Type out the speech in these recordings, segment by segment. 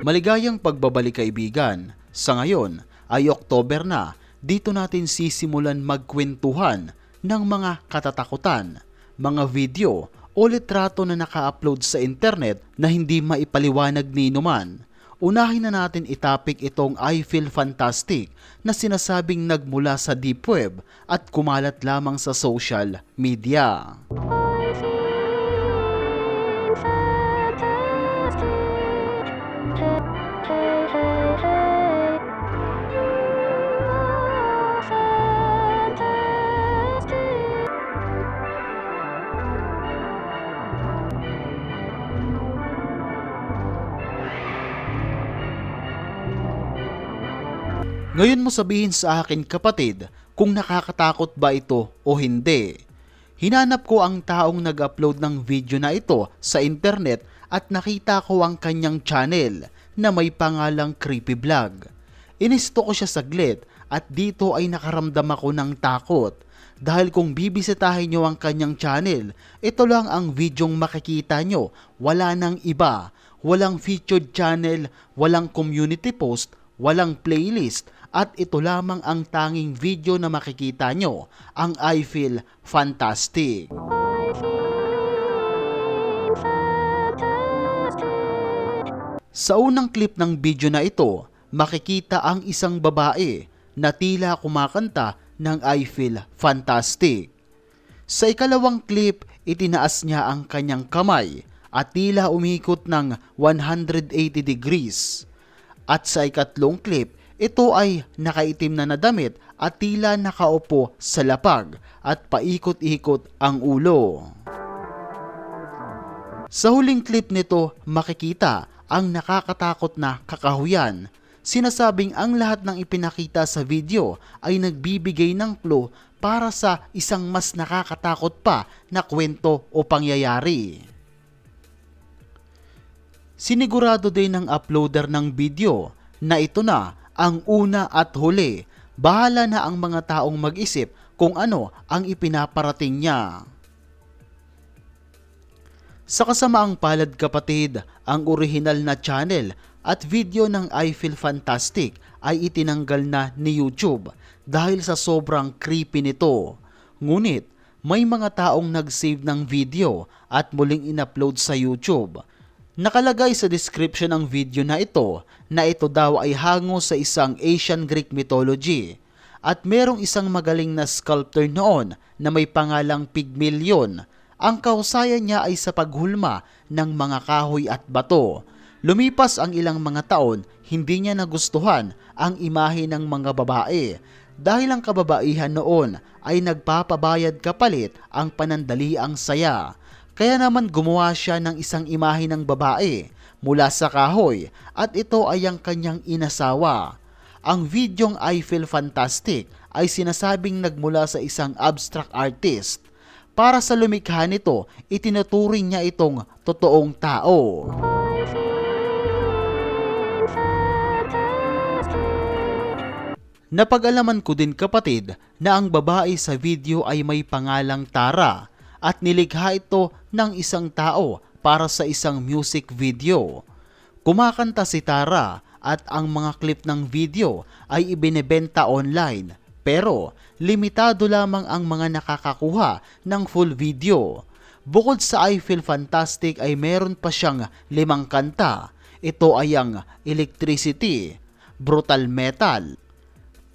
Maligayang pagbabalik kaibigan. Sa ngayon ay Oktober na, dito natin sisimulan magkwentuhan ng mga katatakutan, mga video o litrato na naka-upload sa internet na hindi maipaliwanag ni numan. Unahin na natin itapik itong I Feel Fantastic na sinasabing nagmula sa deep web at kumalat lamang sa social media. Ngayon mo sabihin sa akin kapatid kung nakakatakot ba ito o hindi. Hinanap ko ang taong nag-upload ng video na ito sa internet at nakita ko ang kanyang channel na may pangalang Creepy Vlog. Inisto ko siya saglit at dito ay nakaramdam ako ng takot dahil kung bibisitahin nyo ang kanyang channel, ito lang ang videong makikita nyo, wala nang iba, walang featured channel, walang community post, walang playlist, at ito lamang ang tanging video na makikita nyo, ang I Feel Fantastic. Sa unang clip ng video na ito, makikita ang isang babae na tila kumakanta ng I Feel Fantastic. Sa ikalawang clip, itinaas niya ang kanyang kamay at tila umikot ng 180 degrees. At sa ikatlong clip, ito ay nakaitim na nadamit at tila nakaupo sa lapag at paikot-ikot ang ulo. Sa huling clip nito, makikita ang nakakatakot na kakahuyan. Sinasabing ang lahat ng ipinakita sa video ay nagbibigay ng clue para sa isang mas nakakatakot pa na kwento o pangyayari. Sinigurado din ng uploader ng video na ito na ang una at huli. Bahala na ang mga taong mag-isip kung ano ang ipinaparating niya. Sa kasamaang palad kapatid, ang orihinal na channel at video ng I Feel Fantastic ay itinanggal na ni YouTube dahil sa sobrang creepy nito. Ngunit, may mga taong nag-save ng video at muling in-upload sa YouTube. Nakalagay sa description ng video na ito na ito daw ay hango sa isang Asian Greek mythology at merong isang magaling na sculptor noon na may pangalang Pygmalion ang kausayan niya ay sa paghulma ng mga kahoy at bato. Lumipas ang ilang mga taon, hindi niya nagustuhan ang imahe ng mga babae dahil ang kababaihan noon ay nagpapabayad kapalit ang panandaliang saya. Kaya naman gumawa siya ng isang imahe ng babae mula sa kahoy at ito ay ang kanyang inasawa. Ang videong I Feel Fantastic ay sinasabing nagmula sa isang abstract artist para sa lumikha nito, itinuturing niya itong totoong tao. Napag-alaman ko din kapatid na ang babae sa video ay may pangalang Tara at nilikha ito ng isang tao para sa isang music video. Kumakanta si Tara at ang mga clip ng video ay ibinebenta online pero limitado lamang ang mga nakakakuha ng full video. Bukod sa I Feel Fantastic ay meron pa siyang limang kanta. Ito ay ang Electricity, Brutal Metal,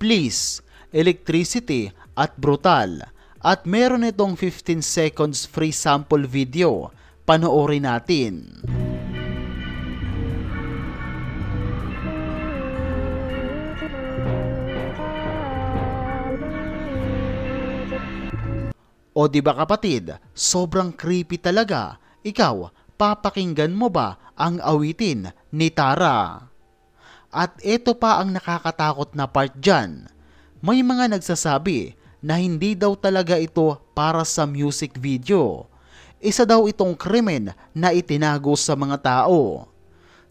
Please, Electricity at Brutal. At meron itong 15 seconds free sample video. Panoorin natin. O di ba kapatid, sobrang creepy talaga. Ikaw, papakinggan mo ba ang awitin ni Tara? At ito pa ang nakakatakot na part dyan. May mga nagsasabi na hindi daw talaga ito para sa music video. Isa daw itong krimen na itinago sa mga tao.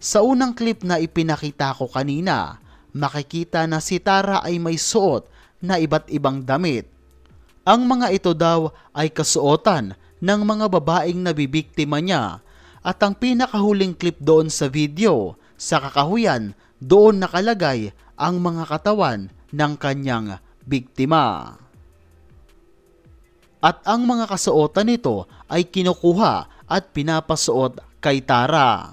Sa unang clip na ipinakita ko kanina, makikita na si Tara ay may suot na iba't ibang damit. Ang mga ito daw ay kasuotan ng mga babaeng nabibiktima niya at ang pinakahuling clip doon sa video, sa kakahuyan, doon nakalagay ang mga katawan ng kanyang biktima. At ang mga kasuotan nito ay kinukuha at pinapasuot kay Tara.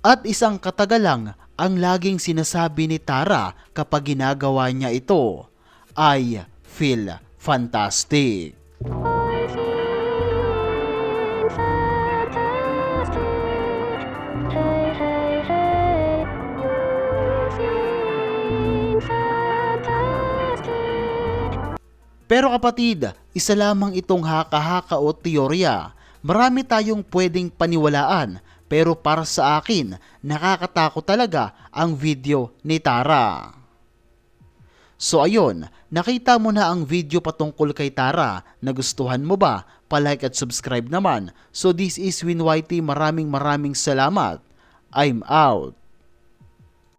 At isang katagalang ang laging sinasabi ni Tara kapag ginagawa niya ito ay feel fantastic. Pero kapatid, isa lamang itong haka-haka o teorya. Marami tayong pwedeng paniwalaan pero para sa akin, nakakatakot talaga ang video ni Tara. So ayun, nakita mo na ang video patungkol kay Tara. Nagustuhan mo ba? Palike at subscribe naman. So this is Win Whitey. Maraming maraming salamat. I'm out.